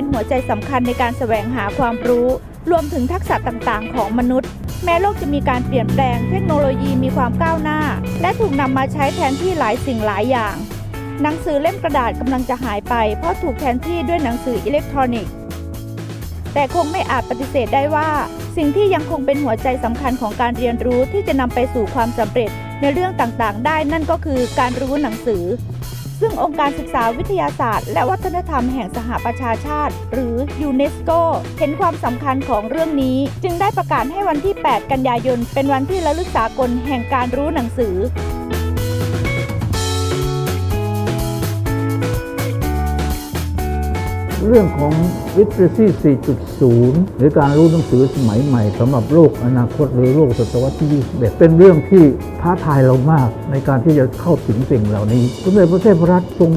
เป็นหัวใจสำคัญในการแสวงหาความรู้ รวมถึงทักษะต่างๆ ของมนุษย์ แม้โลกจะมีการเปลี่ยนแปลงเทคโนโลยีมีความก้าวหน้า และถูกนำมาใช้แทนที่หลายสิ่งหลายอย่าง หนังสือเล่มกระดาษกำลังจะหายไป เพราะถูกแทนที่ด้วยหนังสืออิเล็กทรอนิกส์แต่คงไม่อาจปฏิเสธได้ว่า สิ่งที่ยังคงเป็นหัวใจสำคัญของการเรียนรู้ที่จะนำไปสู่ความสำเร็จในเรื่องต่างๆ ได้นั่นก็คือการรู้หนังสือ ซึ่งองค์การศึกษาวิทยาศาสตร์ และวัฒนธรรมแห่งสหประชาชาติ หรือยูเนสโกเห็นความสำคัญของเรื่องนี้ จึงได้ประกาศให้วันที่ 8 กันยายน เป็นวันที่ระลึกสากลแห่งการรู้หนังสือ เรื่องของ literacy 4.0 หรือการรู้หนังสือสมัยใหม่สำหรับโลกอนาคตหรือโลกศตวรรษที่ 21 เป็นเรื่องที่ท้าทายเรามากในการที่จะเข้าถึงสิ่งเหล่านี้สมเด็จพระเทพรัตน์ทรง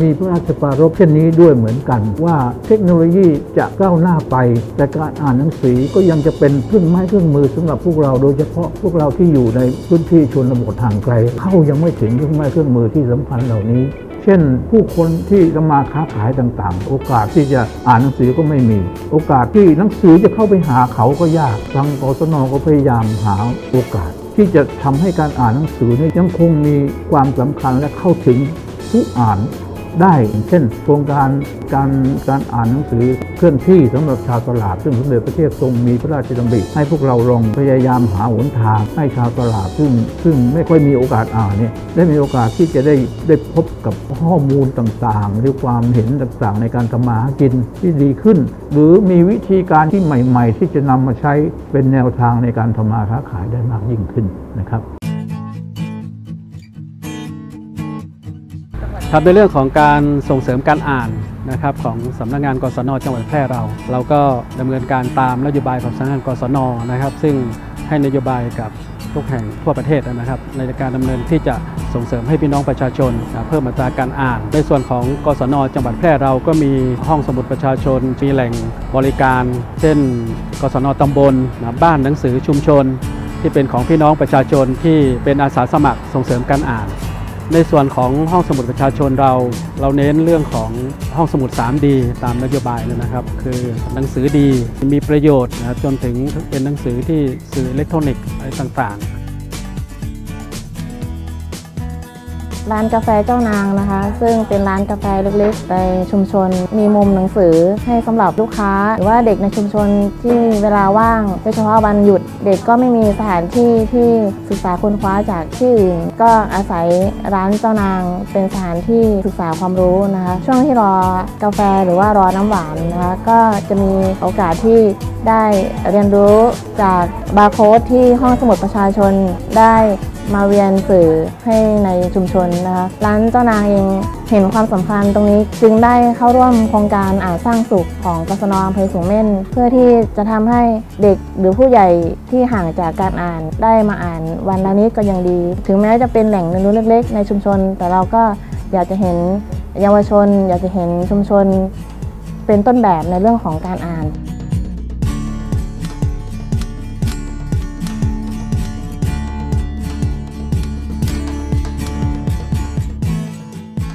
มีพระราชปรารภเช่นนี้ด้วยเหมือนกันว่าเทคโนโลยีจะก้าวหน้าไป แต่การอ่านหนังสือก็ยังจะเป็นเครื่องไม้เครื่องมือสำหรับพวกเราโดยเฉพาะพวกเราที่อยู่ในพื้นที่ชนบทห่างไกล เข้ายังไม่ถึงเครื่องไม้เครื่องมือที่สำคัญเหล่านี้ ช่น ผู้คนที่ทำมาค้าขายต่างๆ โอกาสที่จะอ่านหนังสือก็ไม่มี โอกาสที่หนังสือจะเข้าไปหาเขาก็ยากทางกศนก็พยายามหาโอกาส ที่จะทำให้การอ่านหนังสือนี่ยยังคงมีความสำคัญและเข้าถึงผู้อ่าน ได้ เช่น โครงการการการอ่านหนังสือเคลื่อนที่สำหรับชาวตลาด ซึ่งสมเด็จพระเทพทรงมีพระราชดำริให้พวกเราลองพยายามหาหนทางให้ชาวตลาด ซึ่งซึ่งไม่ค่อยมีโอกาสอ่านเนี่ยได้มีโอกาสที่จะได้ได้พบกับข้อมูลต่างๆ หรือความเห็นต่างๆ ในการทำมาหากินที่ดีขึ้น หรือมีวิธีการที่ใหม่ ๆ ที่จะนำมาใช้เป็นแนวทางในการทำมาค้าขายได้มากยิ่งขึ้นนะครับ ครับในเรื่องของการส่งเสริมการอ่านนะครับของสำนักงานกศนจังหวัดแพร่เรา เราก็ดำเนินการตามนโยบายของสำนักงานกศนนะครับ ซึ่งให้นโยบายกับทุกแห่งทั่วประเทศนะครับ ในการดำเนินที่จะส่งเสริมให้พี่น้องประชาชนนะเพิ่มอัตราการอ่าน ในส่วนของกศนจังหวัดแพร่เราก็มีห้องสมุดประชาชนมีแหล่งบริการ เช่น กศนตำบลนะบ้านหนังสือชุมชน ที่เป็นของพี่น้องประชาชนที่เป็นอาสาสมัครส่งเสริมการอ่าน ในส่วนของห้องสมุดประชาชนเรา เราเน้นเรื่องของห้องสมุด 3D ตามนโยบายเลยนะครับ คือหนังสือดีมีประโยชน์นะจนถึงเป็นหนังสือที่สื่ออิเล็กทรอนิกส์อะไรต่างๆ ร้านกาแฟเจ้านางนะคะ ซึ่งเป็นร้านกาแฟเล็กๆในชุมชน มีมุมหนังสือให้สำหรับลูกค้า หรือว่าเด็กในชุมชนที่เวลาว่างโดยเฉพาะวันหยุด เด็กก็ไม่มีสถานที่ที่ศึกษาค้นคว้าจากที่อื่นก็อาศัยร้านเจ้านาง เป็นสถานที่ศึกษาความรู้นะคะ ช่วงที่รอกาแฟหรือว่ารอน้ำหวานนะคะก็จะมีโอกาสที่ ได้เรียนรู้จากบาร์โค้ดที่ห้องสมุดประชาชนได้มาเรียนสื่อให้ในชุมชนนะคะร้านเจ้านางเองเห็นความสำคัญตรงนี้จึงได้เข้าร่วมโครงการอ่านสร้างสุขของกศนอำเภอสูงเม่น เพื่อที่จะทำให้เด็กหรือผู้ใหญ่ที่ห่างจากการอ่านได้มาอ่านวันละนิดก็ยังดี ถึงแม้จะเป็นแหล่งเรียนรู้เล็ก ๆ ในชุมชน แต่เราก็อยากจะเห็นเยาวชน อยากจะเห็นชุมชน เป็นต้นแบบในเรื่องของการอ่าน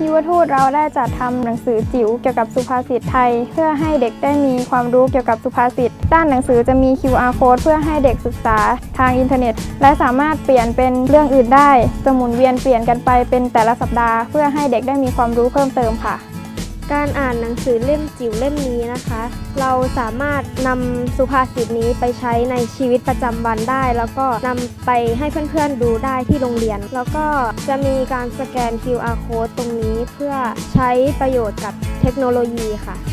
ยุวทูตเราได้จัดทำหนังสือจิ๋วเกี่ยวกับสุภาษิตไทย เพื่อให้เด็กได้มีความรู้เกี่ยวกับสุภาษิตด้านหนังสือจะมี QR code เพื่อให้เด็กศึกษาทางอินเทอร์เน็ต และสามารถเปลี่ยนเป็นเรื่องอื่นได้ จะหมุนเวียนเปลี่ยนกันไปเป็นแต่ละสัปดาห์ เพื่อให้เด็กได้มีความรู้เพิ่มเติมค่ะ การอ่านหนังสือเล่มจิ๋วเล่มนี้นะคะ เราสามารถนำสุภาษิตนี้ไปใช้ในชีวิตประจำวันได้ แล้วก็นำไปให้เพื่อนๆดูได้ที่โรงเรียน แล้วก็จะมีการสแกน QR code ตรงนี้เพื่อใช้ประโยชน์กับเทคโนโลยีค่ะ